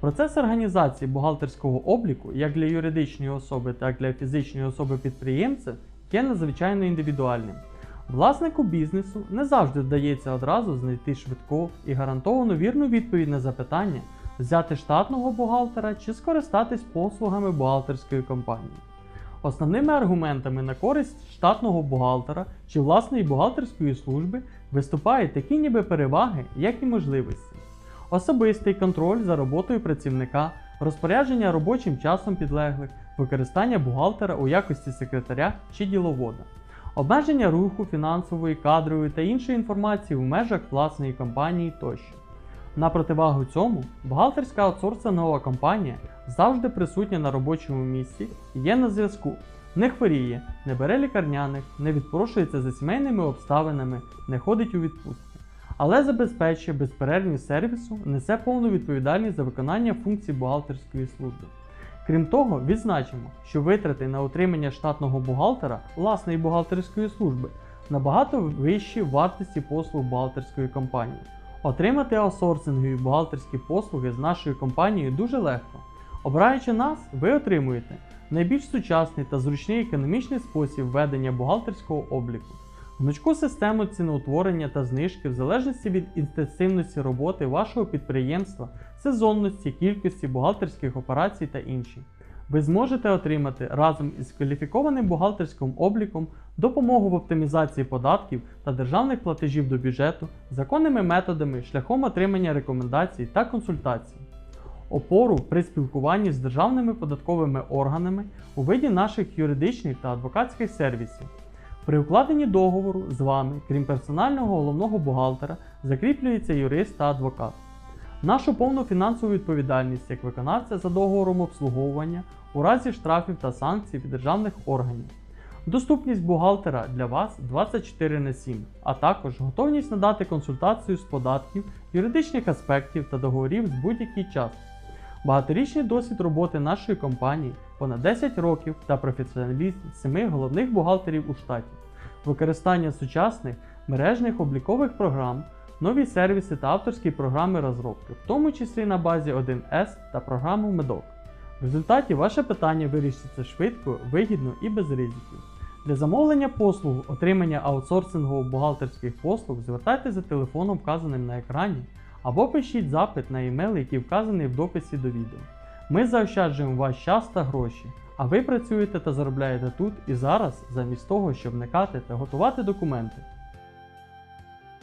Процес організації бухгалтерського обліку як для юридичної особи, так і для фізичної особи підприємця є надзвичайно індивідуальним. Власнику бізнесу не завжди вдається одразу знайти швидку і гарантовану вірну відповідь на запитання, взяти штатного бухгалтера чи скористатись послугами бухгалтерської компанії. Основними аргументами на користь штатного бухгалтера чи власної бухгалтерської служби виступають такі ніби переваги, як і можливості. Особистий контроль за роботою працівника, розпорядження робочим часом підлеглих, використання бухгалтера у якості секретаря чи діловода, обмеження руху фінансової, кадрової та іншої інформації в межах власної компанії тощо. На противагу цьому, бухгалтерська аутсорсингова компанія завжди присутня на робочому місці і є на зв'язку. Не хворіє, не бере лікарняних, не відпрошується за сімейними обставинами, не ходить у відпустку. Але забезпечує безперервність сервісу, несе повну відповідальність за виконання функцій бухгалтерської служби. Крім того, відзначимо, що витрати на утримання штатного бухгалтера власної бухгалтерської служби набагато вищі вартості послуг бухгалтерської компанії. Отримати аутсорсингові бухгалтерські послуги з нашою компанією дуже легко. Обираючи нас, ви отримуєте найбільш сучасний та зручний економічний спосіб ведення бухгалтерського обліку, гнучку систему ціноутворення та знижки в залежності від інтенсивності роботи вашого підприємства, сезонності, кількості бухгалтерських операцій та інші. Ви зможете отримати разом із кваліфікованим бухгалтерським обліком допомогу в оптимізації податків та державних платежів до бюджету законними методами шляхом отримання рекомендацій та консультацій. Опору при спілкуванні з державними податковими органами у виді наших юридичних та адвокатських сервісів. При укладенні договору з вами, крім персонального головного бухгалтера, закріплюється юрист та адвокат. Нашу повну фінансову відповідальність як виконавця за договором обслуговування у разі штрафів та санкцій від державних органів. Доступність бухгалтера для вас 24 на 7, а також готовність надати консультацію з податків, юридичних аспектів та договорів з будь-який час. Багаторічний досвід роботи нашої компанії, понад 10 років та професіоналізм 7 головних бухгалтерів у штаті, використання сучасних мережних облікових програм, нові сервіси та авторські програми розробки, в тому числі на базі 1С та програму Медок. В результаті ваше питання вирішиться швидко, вигідно і без ризиків. Для замовлення послуг отримання аутсорсингово бухгалтерських послуг звертайтеся за телефоном, вказаним на екрані, або пишіть запит на емейл, який вказаний в дописі до відео. Ми заощаджуємо ваш час та гроші, а ви працюєте та заробляєте тут і зараз, замість того, щоб вникати та готувати документи.